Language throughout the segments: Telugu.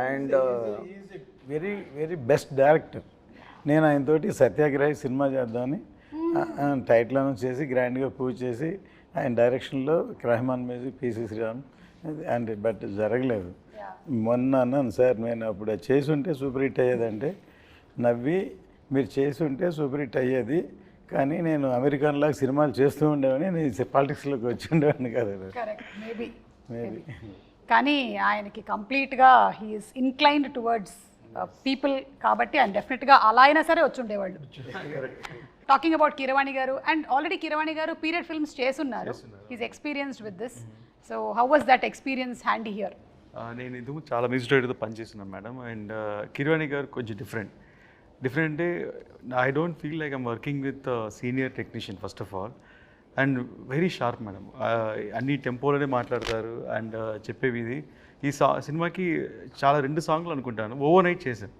And very very best director నేను ఆయనతోటి సత్యాగ్రహి సినిమా చేద్దామని టైటిల్ అనౌన్స్ చేసి గ్రాండ్గా పూజ చేసి ఆయన డైరెక్షన్లో Rahman music P C Sreeram and but జరగలేదు. మొన్న అన్నాను సార్ నేను అప్పుడు చేసి ఉంటే సూపర్ హిట్ అయ్యేదంటే నవ్వి మీరు చేసి ఉంటే సూపర్ హిట్ అయ్యేది కానీ నేను అమెరికన్ లాగా సినిమాలు చేస్తూ ఉండేవాడిని నేను పాలిటిక్స్లోకి వచ్చి ఉండేవాడిని కదా. మేబీ మేబీ కానీ ఆయనకి కంప్లీట్గా హీఈస్ ఇన్క్లైన్డ్ టువర్డ్స్ పీపుల్ కాబట్టి ఆయన డెఫినెట్గా అలా అయినా సరే వచ్చి ఉండేవాళ్ళు. టాకింగ్ అబౌట్ కిరవాణి గారు and already Keeravani garu period films చేస్తున్నారు. He's experienced with this so how was that experience handy here నేను ఇందుకు చాలా మ్యూజిక్ డైరెక్టర్తో పనిచేస్తున్నాను మేడం అండ్ కిర్వాణి గారు కొంచెం డిఫరెంట్ డిఫరెంట్ అంటే I don't feel like I'm working with senior technician first of all and very sharp madam. అన్ని టెంపోలోనే మాట్లాడతారు అండ్ చెప్పేవి ఇది ఈ సా సినిమాకి చాలా రెండు సాంగ్లు అనుకుంటాను. ఓవర్ నైట్ చేశాను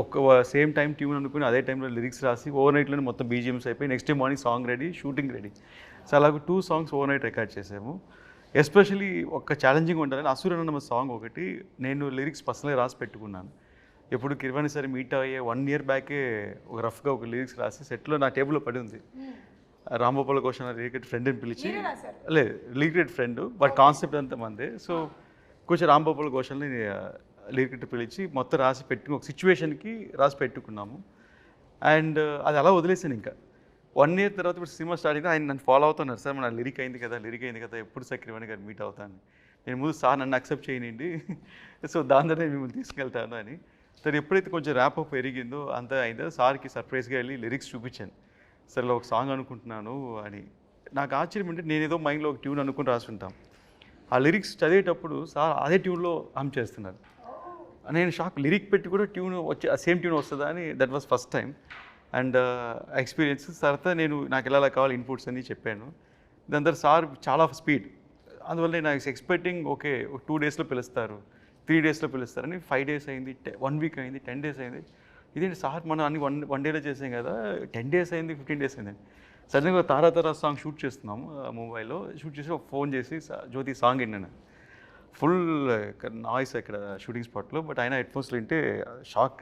ఒక సేమ్ టైం ట్యూన్ అనుకుని అదే టైంలో లిరిక్స్ రాసి ఓవర్ నైట్లోనే మొత్తం బీజిఎమ్స్ అయిపోయి next day morning song ready shooting ready. So అలాగే two songs overnight record చేసాము ఎస్పెషలీ ఒక ఛాలెంజింగ్ ఉండాలని అసురన్న సాంగ్ ఒకటి నేను లిరిక్స్ పర్సనల్గా రాసి పెట్టుకున్నాను. ఎప్పుడు కిరవాణి సరే మీట్ అయ్యే వన్ ఇయర్ బ్యాకే ఒక రఫ్గా ఒక లిరిక్స్ రాసి సెట్లో నా టేబుల్లో పడి ఉంది. రాంగోపాల కోసం లిరికెట్ ఫ్రెండ్ని పిలిచి లేదు లిరికెట్ ఫ్రెండ్ బట్ కాన్సెప్ట్ అంతా మందే. సో కొంచెం రాంగోపాల ఘోషల్ని లిరికెట్ పిలిచి మొత్తం రాసి పెట్టుకుని ఒక సిచ్యువేషన్కి రాసి పెట్టుకున్నాము. అండ్ అది అలా వదిలేసాను ఇంకా. వన్ ఇయర్ తర్వాత ఇప్పుడు సినిమా స్టార్ట్ అయితే ఆయన నన్ను ఫాలో అవుతున్నారు. సార్ మన లిరిక్ అయింది కదా లిరిక్ అయింది కదా ఎప్పుడు సార్ కిరవాణి గారు మీట్ అవుతాను నేను ముందు సార్ నన్ను అక్సెప్ట్ చేయనండి సో దాని ద్వారా మిమ్మల్ని తీసుకెళ్తాను అని. సరే ఎప్పుడైతే కొంచెం ర్యాప్ అప్ పెరిగిందో అంతా అయిందో సార్కి సర్ప్రైజ్గా వెళ్ళి లిరిక్స్ చూపించాను. సరే ఒక సాంగ్ అనుకుంటున్నాను అని. నాకు ఆశ్చర్యం అంటే నేను ఏదో మైండ్లో ఒక ట్యూన్ అనుకుని రాసుంటాం ఆ లిరిక్స్ చదివేటప్పుడు సార్ అదే ట్యూన్లో హమ్ చేస్తున్నారు. నేను షాక్ లిరిక్ పెట్టి కూడా ట్యూన్ వచ్చే సేమ్ ట్యూన్ వస్తుందా అని that was first time and experience తర్వాత నేను నాకు ఎలా కావాలి ఇన్పుట్స్ అని చెప్పాను. దాని తర్వాత సార్ చాలా స్పీడ్ అందువల్ల నేను ఎక్స్పెక్టింగ్ ఓకే టూ డేస్లో పిలుస్తారు త్రీ డేస్లో పిలుస్తారని ఫైవ్ డేస్ అయింది వన్ వీక్ అయింది టెన్ డేస్ అయింది. ఇదేంటి సార్ మనం అన్ని వన్ వన్ డేలో చేసాం కదా టెన్ డేస్ అయింది ఫిఫ్టీన్ డేస్ అయింది. సడన్గా తారా తారా సాంగ్ షూట్ చేస్తున్నాము ముంబైలో షూట్ చేసి ఒక ఫోన్ చేసి "సా- జ్యోతి సాంగ్ విన్నాను ఫుల్ నాయిస్ ఇక్కడ షూటింగ్ స్పాట్లో బట్ ఆయన హెడ్ ఫోన్స్లో వింటే షాక్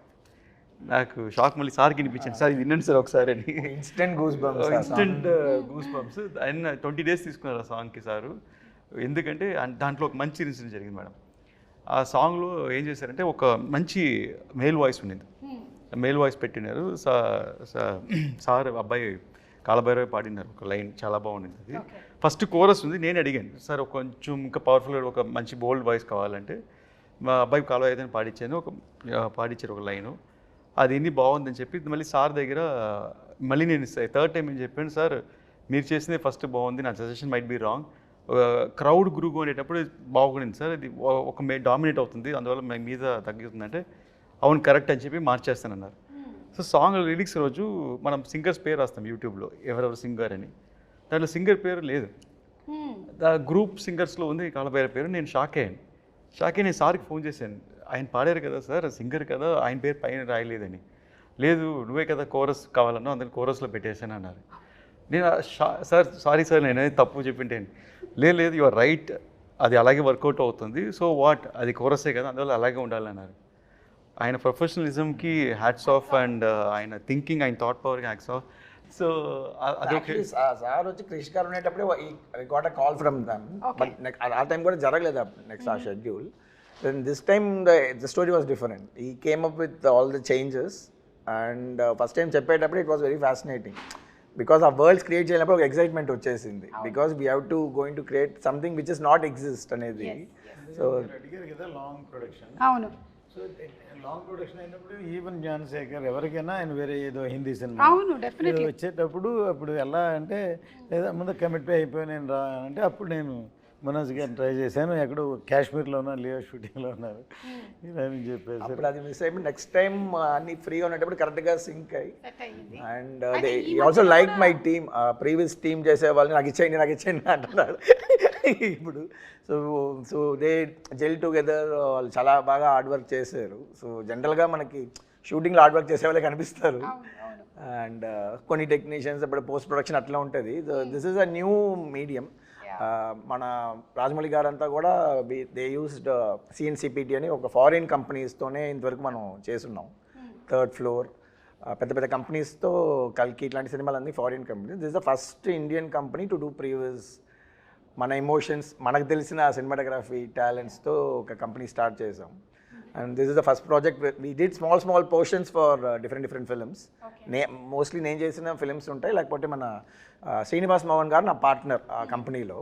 నాకు షాక్ మళ్ళీ సార్కి వినిపించాను సార్ ఇది వినండి సార్ ఒకసారి అని. Instant goose bumps instant goose bumps ఆయన ట్వంటీ డేస్ తీసుకున్నారు ఆ సాంగ్కి సారు. ఎందుకంటే దాంట్లో ఒక మంచి ఇన్సిడెంట్ జరిగింది మేడం. ఆ సాంగ్లో ఏం చేశారంటే ఒక మంచి మేల్ వాయిస్ ఉండింది మేల్ వాయిస్ పెట్టినారు. సార్ అబ్బాయి కాలభైరవి పాడినారు. ఒక లైన్ చాలా బాగుండింది అది. ఫస్ట్ కోరస్ ఉంది నేను అడిగాను సార్ ఒక కొంచెం ఇంకా పవర్ఫుల్గా ఒక మంచి బోల్డ్ వాయిస్ కావాలంటే మా అబ్బాయి కాలువ అయితే పాడించాను ఒక పాడించారు ఒక లైను. అది ఇన్ని బాగుందని చెప్పి మళ్ళీ సార్ దగ్గర మళ్ళీ నేను థర్డ్ టైం ఏం చెప్పాను సార్ మీరు చేసిందే ఫస్ట్ బాగుంది నా suggestion might be wrong crowd గురుగు అనేటప్పుడు బాగుండింది సార్. ఇది ఒక మే డామినేట్ అవుతుంది అందువల్ల మీ మీద తగ్గుతుందంటే అవును కరెక్ట్ అని చెప్పి మార్చేస్తానన్నారు. సో సాంగ్ లిరిక్స్ రోజు మనం సింగర్స్ పేరు రాస్తాం యూట్యూబ్లో ఎవరెవరు సింగర్ అని. దాంట్లో సింగర్ పేరు లేదు. దా గ్రూప్ సింగర్స్లో ఉంది కాలభైర పేరు నేను షాక్ అయ్యాను షాక్ అయ్యి నేను సార్కి ఫోన్ చేశాను. ఆయన పాడారు కదా సార్ సింగర్ కదా ఆయన పేరు పైన రాయలేదని. లేదు నువ్వే కదా కోరస్ కావాలన్నా అందుకని కోరస్లో పెట్టేశాను అన్నారు. నేను సార్ సారీ సార్ నేను తప్పు చెప్పింటాను లేదు లేదు యువర్ రైట్ అది అలాగే వర్కౌట్ అవుతుంది. సో వాట్ అది కోరసే కదా అందువల్ల అలాగే ఉండాలన్నారు. ఆయన ప్రొఫెషనలిజంకి హ్యాట్స్ ఆఫ్ అండ్ ఆయన థింకింగ్ ఆయన థాట్ పవర్కి హ్యాట్స్ ఆఫ్ సో అదొకే సార్ వచ్చి Krish garu ఉండేటప్పుడే got a call from them but ఆ టైం కూడా జరగలేదు నెక్స్ట్ ఆ schedule then this time the the story was different he came up with all the changes and first time చెప్పేటప్పుడు it was very fascinating because ఆ వరల్డ్స్ క్రియేట్ చేయనప్పుడు ఒక ఎక్సైట్మెంట్ వచ్చేసింది. Because we have to going to create something which is not exist అనేది. సో లాంగ్ ప్రొడక్షన్ అవును. సో లాంగ్ ప్రొడక్షన్ అయినప్పుడు ఈవెన్ జ్ఞానశేఖర్ ఎవరికైనా ఆయన వేరే ఏదో హిందీ సినిమా. అవును డెఫినెట్లీ ఇది వచ్చేటప్పుడు అప్పుడు ఎలా అంటే లేదా ముందు కమిట్ అయిపోయి నేను రా అంటే అప్పుడు నేను మనోజ్ గారిని ట్రై చేశాను. ఎక్కడో కాశ్మీర్లో ఉన్నా లియో షూటింగ్లో ఉన్నారు. ఇలా అని చెప్పేసి. అప్పుడు అది మిస్ అయిపోయి నెక్స్ట్ టైం అన్ని ఫ్రీగా ఉండేటప్పుడు కరెక్ట్గా సింక్ అయ్యి. సెట్ అయ్యింది. And they also like my team previous team చేసే వాళ్ళని నాకు ఇచ్చేయండి నాకు ఇచ్చేయండి అంటున్నాడు ఇప్పుడు. So so they gel together వాళ్ళు చాలా బాగా హార్డ్ వర్క్ చేశారు. సో జనరల్గా మనకి షూటింగ్లో హార్డ్ వర్క్ చేసే వాళ్ళే కనిపిస్తారు అండ్ కొన్ని టెక్నీషియన్స్ ఇప్పుడు పోస్ట్ ప్రొడక్షన్ అట్లా ఉంటుంది. This is a new medium. మన రాజమౌళి గారు అంతా కూడా దే యూస్డ్ సిఎన్సిపిటి అని ఒక ఫారిన్ కంపెనీస్తోనే ఇంతవరకు మనం చేస్తున్నాం. Third floor. పెద్ద పెద్ద కంపెనీస్తో కల్కి ఇట్లాంటి సినిమాలన్నీ foreign companies. This the first Indian company to do previous మన ఎమోషన్స్ మనకు తెలిసిన సినిమాటోగ్రఫీ టాలెంట్స్తో ఒక కంపెనీ స్టార్ట్ చేసాం and this is the first project we did small small portions for different different films నే మోస్ట్లీ నేను చేసిన ఫిల్మ్స్ ఉంటాయి. లేకపోతే మన శ్రీనివాస్ మోహన్ గారు నా పార్ట్నర్ ఆ కంపెనీలో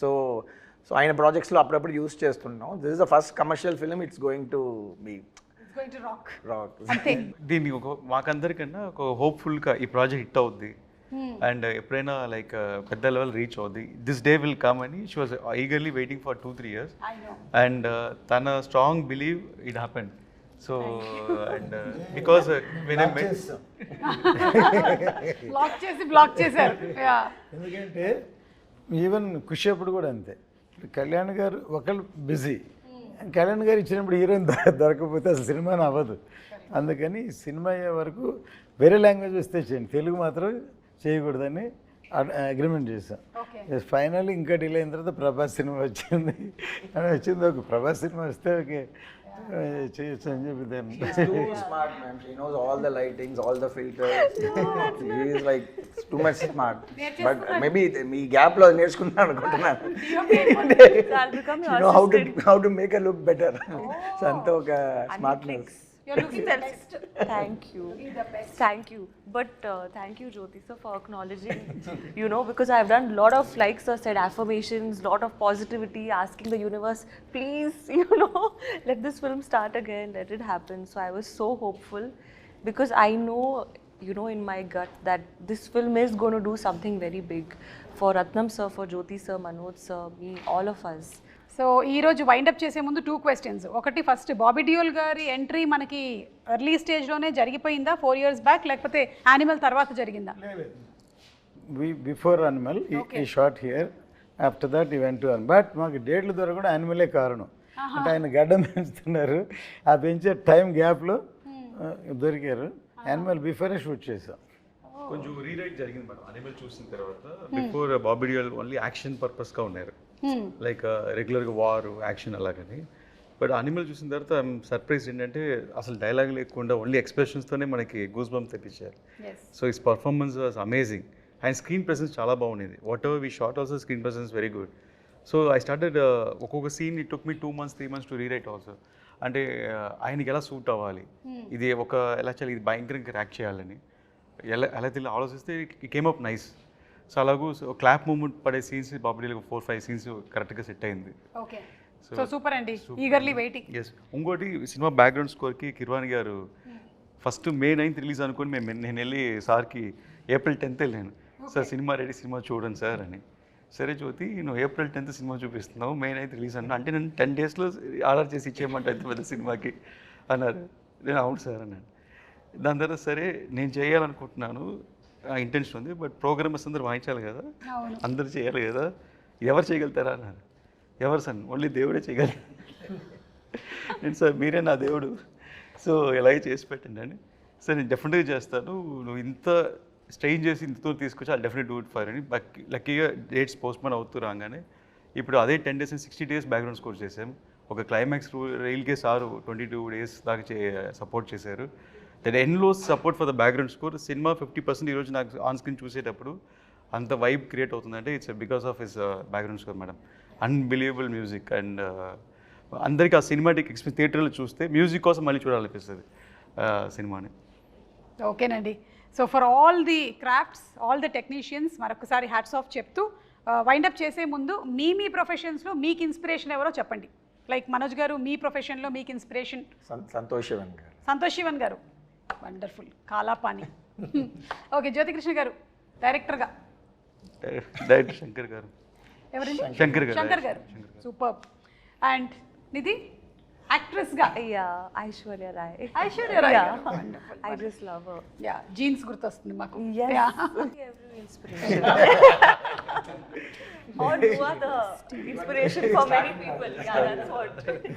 సో సో ఆయన ప్రాజెక్ట్స్లో అప్పుడప్పుడు యూస్ చేస్తున్నాం. This is the first commercial film it's going to be rock rock దీన్ని ఒక మాకందరికన్నా ఒక హోప్ఫుల్గా ఈ ప్రాజెక్ట్ హిట్ అవుద్ది. అండ్ ఎప్పుడైనా లైక్ పెద్ద లెవెల్ రీచ్ అవుద్ది. దిస్ డే విల్ కమ్ అని she was eagerly waiting for two three years and తన strong believe it happen so and because block చేసి బ్లాక్ చేశారు. యా ఎందుకంటే ఈవెన్ ఖుషి అప్పుడు కూడా అంతే. కళ్యాణ్ గారు ఒకళ్ళు బిజీ కళ్యాణ్ గారు ఇచ్చినప్పుడు హీరోయిన్ దొరకకపోతే అసలు సినిమాని అవ్వదు అందుకని సినిమా అయ్యే వరకు వేరే లాంగ్వేజ్ వస్తే చేయండి. తెలుగు మాత్రం చేయకూడదని అగ్రిమెంట్ చేశాం. ఫైనల్ ఇంకా డిలే అయిన తర్వాత ప్రభాస్ సినిమా వచ్చింది. వచ్చింది ఒక ప్రభాస్ సినిమా వస్తే ఓకే చేయొచ్చు అని చెప్పి all the lightings all the filters like too much smart but maybe me గ్యాప్లో అనుకుంటున్నాను how to how look better so అంత ఒక smartness You're looking the best. Thank you. Looking the best. Thank you. But uh, thank you, Jyoti sir, for acknowledging, you know, because I've done a lot of, like sir said, affirmations, lot of positivity, asking the universe, please, you know, let this film start again, let it happen. So I was so hopeful because I know, you know, in my gut that this film is going to do something very big for Ratnam sir, for Jyoti sir, Manoj sir, me, all of us. So ఈ రోజు వైండప్ చేసే ముందు టూ క్వశ్చన్స్ ఒకటి ఫస్ట్ బాబీ డియోల్ గారి ఎంట్రీ మనకి ఎర్లీ స్టేజ్లోనే జరిగిపోయిందా? ఫోర్ ఇయర్స్ బ్యాక్ లేకపోతే యానిమల్ తర్వాత జరిగిందా? We before Animal he shot here after that he went to but మాకు డేట్లు దొరకడం యానిమలే కారణం. అంటే ఆయన గడ్డం పెంచుతున్నారు ఆ పెంచే టైం గ్యాప్లో దొరికారు. యానిమల్ బిఫోరే షూట్ చేసాం కొంచెం రీరైట్ జరిగింది మేడం. అనిమల్ చూసిన తర్వాత before Bobby Deol only action పర్పస్గా ఉన్నారు. లైక్ రెగ్యులర్గా వార్ యాక్షన్ అలాగని బట్ అనిమల్ చూసిన తర్వాత సర్ప్రైజ్ ఏంటంటే అసలు డైలాగ్ లేకుండా ఓన్లీ ఎక్స్ప్రెషన్స్తోనే మనకి గూస్ బంప్ తెప్పించారు so is performance was amazing and screen presence చాలా బాగుండేది. Whatever we shot also screen presence very good so I started ఒక్కొక్క scene it took me two months three months to rewrite also అంటే uh, ఆయనకి ఎలా సూట్ అవ్వాలి? ఇది ఒక ఎలా చేయాలి? ఇది భయంకరంగా ర్యాక్ చేయాలని. ఎలా ఎలా తెలియ ఆలోచిస్తే it came up nice so అలాగూ క్లాప్ మూమెంట్ పడే సీన్స్ బాబుడీలకు ఫోర్ ఫైవ్ సీన్స్ కరెక్ట్గా సెట్ అయింది. ఓకే. సో సూపర్ అండి. Eagerly waiting. ఎస్ ఇంకోటి సినిమా బ్యాక్గ్రౌండ్ స్కోర్కి కిర్వాణి గారు ఫస్ట్ మే నైన్త్ రిలీజ్ అనుకుని మేము నేను వెళ్ళి సార్కి ఏప్రిల్ టెన్త్ వెళ్ళాను. సార్ సినిమా రెడీ సినిమా చూడండి సార్ అని. సరే జ్యోతి నువ్వు ఏప్రిల్ టెన్త్ సినిమా చూపిస్తున్నావు మే నైన్త్ రిలీజ్ అన్నా అంటే నేను టెన్ డేస్లో ఆర్డర్ చేసి ఇచ్చేయమంటే పెద్ద సినిమాకి అన్నారు. నేను అవును సార్ అన్నాను. దాని తర్వాత సరే నేను చేయాలనుకుంటున్నాను. ఇంటెన్షన్ ఉంది బట్ ప్రోగ్రామర్స్ అందరూ వాయించాలి కదా. అందరూ చేయాలి కదా. ఎవరు చేయగలుగుతారా అన్నారు. ఎవరు సార్ ఓన్లీ దేవుడే చేయగలరు నేను సార్ మీరే నా దేవుడు. సో ఎలాగే చేసి పెట్టండి అని. సార్ నేను డెఫినెట్గా చేస్తాను. నువ్వు ఇంత స్ట్రెయిన్ చేసి ఇంత దూరం తీసుకొచ్చి ఆ డెఫినెట్ డూ ఇట్ ఫర్ అని. లక్కీగా డేట్స్ పోస్ట్పోన్ అవుతూ రాగానే ఇప్పుడు అదే ten days sixty days background score చేసాం ఒక క్లైమాక్స్ రైల్కే సారు ట్వంటీ టూ డేస్ దాకా సపోర్ట్ చేశారు. That ఎన్లో support for the background score cinema fifty percent ఈరోజు నాకు ఆన్ స్క్రీన్ చూసేటప్పుడు అంత వైబ్ క్రియేట్ అవుతుందంటే it's because of his background score madam unbelievable music and అందరికీ ఆ సినిమాటిక్ ఎక్స్పీరియన్స్ థియేటర్లో చూస్తే మ్యూజిక్ కోసం మళ్ళీ చూడాలనిపిస్తుంది ఆ, సినిమాని. ఓకేనండి. So for all the crafts all the technicians మరొకసారి హ్యాట్స్ ఆఫ్ చెప్తూ వైండప్ చేసే ముందు మీ మీ ప్రొఫెషన్స్లో మీకు ఇన్స్పిరేషన్ ఎవరో చెప్పండి. లైక్ మనోజ్ గారు మీ ప్రొఫెషన్లో మీకు ఇన్స్పిరేషన్ సంతోషం గారు. సంతోష్ శివన్ గారు. వండర్ఫుల్ కాలాపాని ఓకే జ్యోతికృష్ణ గారు డైరెక్టర్గా డైరెక్టర్ శంకర్ గారు. ఎవరండి? Shankar garu. Shankar garu. Super and Nidhi యాక్ట్రెస్గా. Aishwarya Rai Aishwarya love yeah Jeans గుర్తొస్తుంది మాకు. యా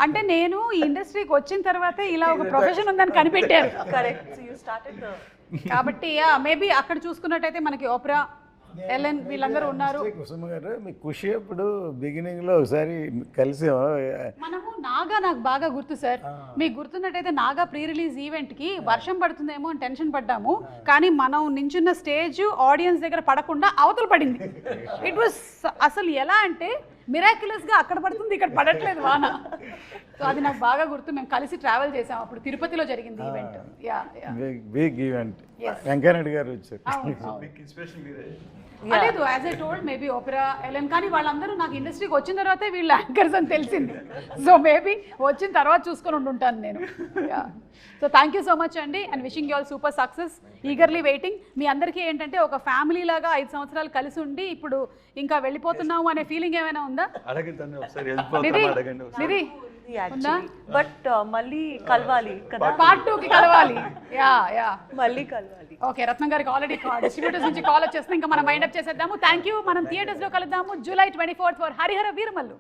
అంటే నేను ఈ ఇండస్ట్రీకి వచ్చిన తర్వాత ఇలా ఒక ప్రొఫెషన్ ఉందని కనిపెట్టాను కాబట్టి మేబీ అక్కడ చూసుకున్నట్టయితే మనకి ఓపెరా ఎల్ఎన్ వీళ్ళందరూ ఉన్నారు. కుసుమ గారు మీ ఖుషి అప్పుడు బిగినింగ్లో ఒకసారి కలిసి. మనము నాగా నాకు బాగా గుర్తు సార్. మీకు గుర్తున్నట్టయితే నాగా ప్రీ రిలీజ్ ఈవెంట్కి వర్షం పడుతుందేమో అని టెన్షన్ పడ్డాము. కానీ మనం నించున్న స్టేజ్ ఆడియన్స్ దగ్గర పడకుండా అవతల పడింది. ఇట్ వాస్ అసలు ఎలా అంటే మిరాక్యులస్గా అక్కడ పడుతుంది ఇక్కడ పడట్లేదు వాన. సో అది నాకు బాగా గుర్తు. మేము కలిసి ట్రావెల్ చేసాం అప్పుడు తిరుపతిలో జరిగింది event yeah big event Venkaiah Naidu garu వచ్చారు. లేదు as I told maybe opera LN కానీ వాళ్ళందరూ నాకు ఇండస్ట్రీకి వచ్చిన తర్వాతే వీళ్ళు యాంకర్స్ అని తెలిసింది. సో మేబీ వచ్చిన తర్వాత చూసుకొని ఉండుంటాను నేను. So thank you so much అండి. And wishing you all super success eagerly waiting మీ అందరికీ ఏంటంటే ఒక ఫ్యామిలీ లాగా ఐదు సంవత్సరాలు కలిసి ఉండి ఇప్పుడు ఇంకా వెళ్ళిపోతున్నాము అనే ఫీలింగ్ ఏమైనా ఉందా? నిధి నిధి యాక్చువల్లీ బట్ మళ్ళీ కలవాలి కదా? పార్ట్ టూకి కలవాలి. యా యా మళ్ళీ కలవాలి. ఓకే రత్నం గారికి ఆల్రెడీ డిస్ట్రిబ్యూటర్స్ నుంచి కాల్ వచ్చేస్తుంది. ఇంకా మనం మైండప్ చేసేద్దాము. థ్యాంక్ యూ మనం థియేటర్స్లో కలుద్దాము. July twenty fourth for Hari Hara Veera Mallu